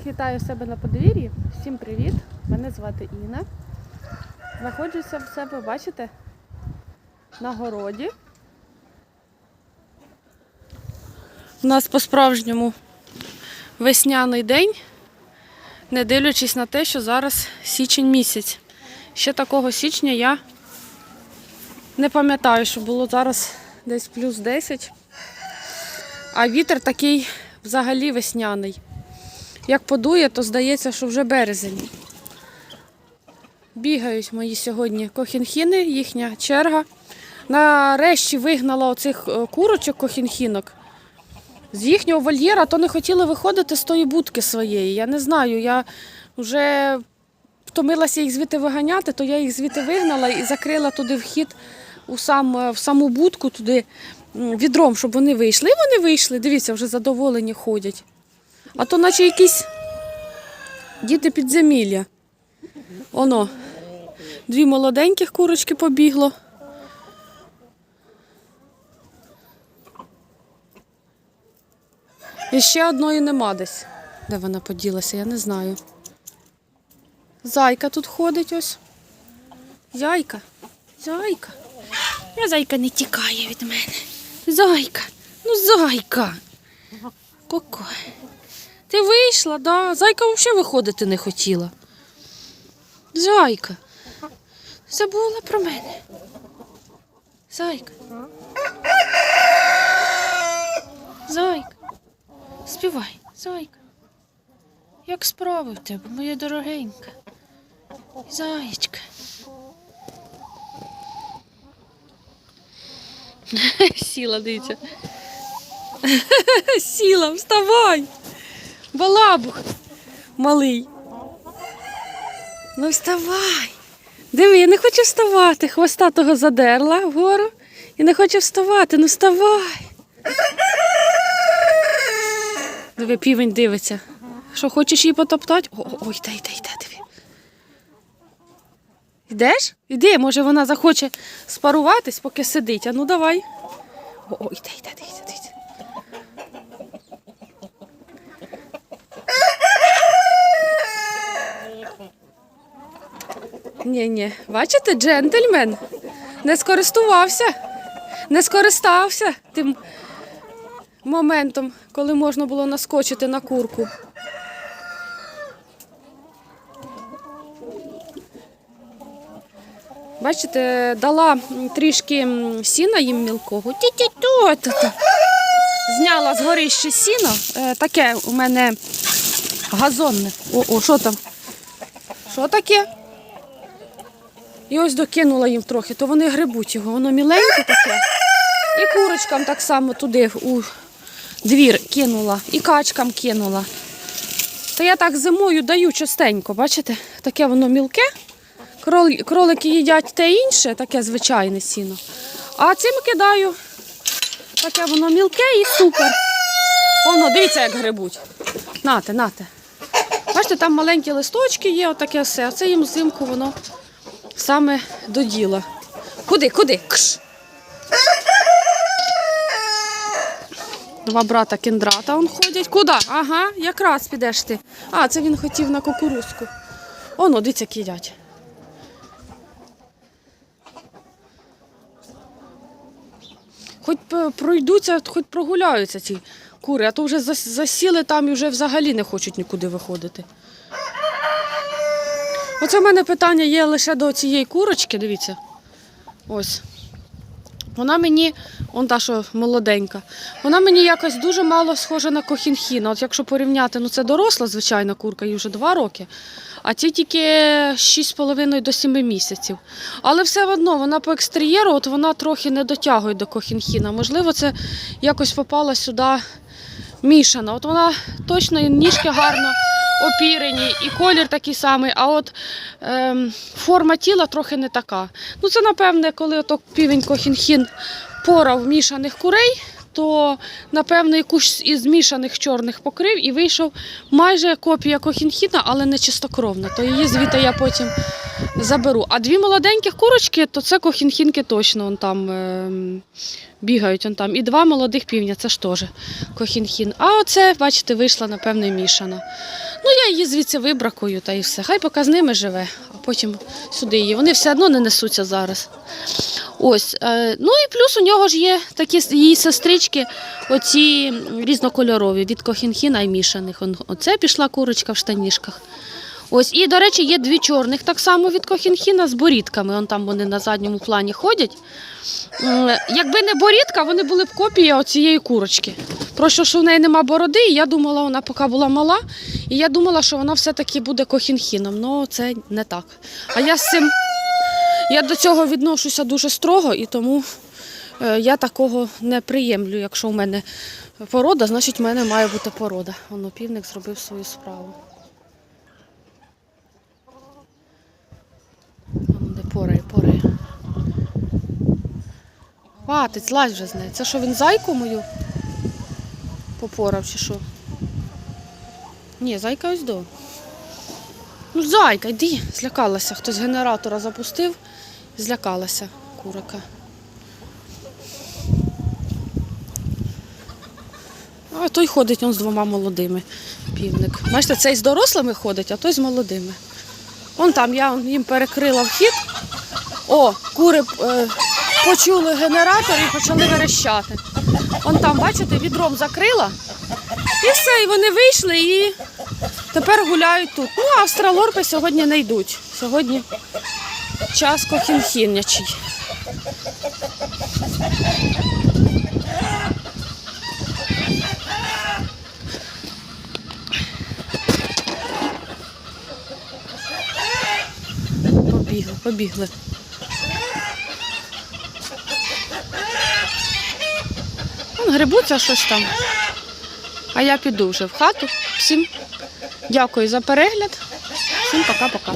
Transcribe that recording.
Всіх вітаю у себе на подвір'ї. Всім привіт! Мене звати Інна. Знаходжуся в себе, бачите, на городі. У нас по-справжньому весняний день, не дивлячись на те, що зараз січень місяць. Ще такого січня я не пам'ятаю, що було зараз десь плюс 10. А вітер такий взагалі весняний. Як подує, то здається, що вже березень. Бігають мої сьогодні кохінхіни, їхня черга. Нарешті вигнала оцих е, курочок кохінхінок з їхнього вольєра, то не хотіли виходити з тої будки своєї. Я не знаю, я вже втомилася їх звідти виганяти, то я їх звідти вигнала і закрила туди вхід у сам, е, в саму будку, туди відром, щоб вони вийшли. І вони вийшли. Дивіться, вже задоволені ходять. А то наче якісь діти підземілля. Оно. Дві молоденьких курочки побігло. І ще одної нема десь. Де вона поділася, я не знаю. Зайка тут ходить ось. Зайка. Зайка. Я зайка не тікає від мене. Зайка. Ну, зайка. Коко. Ти вийшла, да? Зайка взагалі виходити не хотіла. Зайка. Забула про мене. Зайка. Зайка. Співай, зайка. Як справи в тебе, моя дорогенька? Заєчка. Сіла, дивіться. Сіла, вставай. Балабух малий. Ну вставай. Диви, я не хочу вставати. Хвоста того задерла вгору і не хочу вставати. Ну вставай. Диви, півень дивиться. Що, хочеш її потоптати? О, ой, йде, йде, йде, диви. Йдеш? Іди, може вона захоче спаруватись, поки сидить. А ну давай. О, йде, йде, дивіться, дивіться. Ні, ні, бачите, джентльмен не скористувався, не скористався тим моментом, коли можна було наскочити на курку. Бачите, дала трішки сіна їм мілкого. Зняла з горища сіно. Е, таке у мене газонне. О, о, що там? Що таке? І ось докинула їм трохи, то вони грибуть його. Воно міленьке таке. І курочкам так само туди у двір кинула, і качкам кинула. То я так зимою даю частенько, бачите? Таке воно мілке. Кролики їдять те інше, таке звичайне сіно. А цим кидаю. Таке воно мілке і супер. Воно, дивіться, як грибуть. Нате, нате. Бачите, там маленькі листочки є, отаке все. А це їм взимку воно саме до діла. Куди, куди? Кш. Два брата кендрата он ходять. Куди? Ага, якраз підеш ти. А, це він хотів на кукурузку. Оно, дивіться, як їдять. Хоч пройдуться, хоч прогуляються ці кури, а то вже засіли там і вже взагалі не хочуть нікуди виходити. Оце в мене питання є лише до цієї курочки, дивіться. Ось. Вона мені, он та, що молоденька, вона мені якось дуже мало схожа на кохінхіна. От якщо порівняти, ну це доросла, звичайна курка, їй вже два роки, а ті тільки 6,5 до 7 місяців. Але все одно вона по екстер'єру, от вона трохи не дотягує до кохінхіна. Можливо, це якось попала сюди мішана. От вона точно ніжки гарно опірені, і колір такий самий, а от ем, форма тіла трохи не така. Ну, це, напевне, коли ото півень кохінхін порав мішаних курей, то, напевно, якусь із мішаних чорних покрив і вийшов майже копія кохінхіна, але не чистокровна. То її звідти я потім заберу. А дві молоденьких курочки, то це кохінхінки точно он там ем, бігають. Он там. І два молодих півня, це ж теж кохінхін. А оце, бачите, вийшла, напевне, мішана. Ну, я її звідси вибракую та і все. Хай поки з ними живе, а потім сюди її. Вони все одно не несуться зараз. Ось. Е, ну і плюс у нього ж є такі її сестрички, оці різнокольорові, від кохінхіна і мішаних. Оце пішла курочка в штанішках. Ось, і, до речі, є дві чорних так само від кохінхіна з борідками. Он там вони на задньому плані ходять. Якби не борідка, вони були б копія оцієї курочки. Просто що в неї нема бороди, і я думала, вона поки була мала, і я думала, що вона все-таки буде кохінхіном. Ну, це не так. А я з цим я до цього відношуся дуже строго, і тому е, я такого не приємлю. Якщо в мене порода, значить в мене має бути порода. Воно півник зробив свою справу. Де порає, порає. Хватить, злазь вже з неї. Це що він зайку мою попорав чи що? Ні, зайка ось до. Ну, зайка, йди, злякалася. Хтось генератора запустив, злякалася курика. А той ходить он з двома молодими півник. Бачите, цей з дорослими ходить, а той з молодими. Вон там я їм перекрила вхід. О, кури е, почули генератор і почали верещати. Вон там, бачите, відром закрила. І все, і вони вийшли і тепер гуляють тут. Ну, австралорпи сьогодні не йдуть. Сьогодні час кохінхінячий. Побігли, побігли. Вон грибуться щось там. А я піду вже в хату. Всім дякую за перегляд. Всім пока-пока.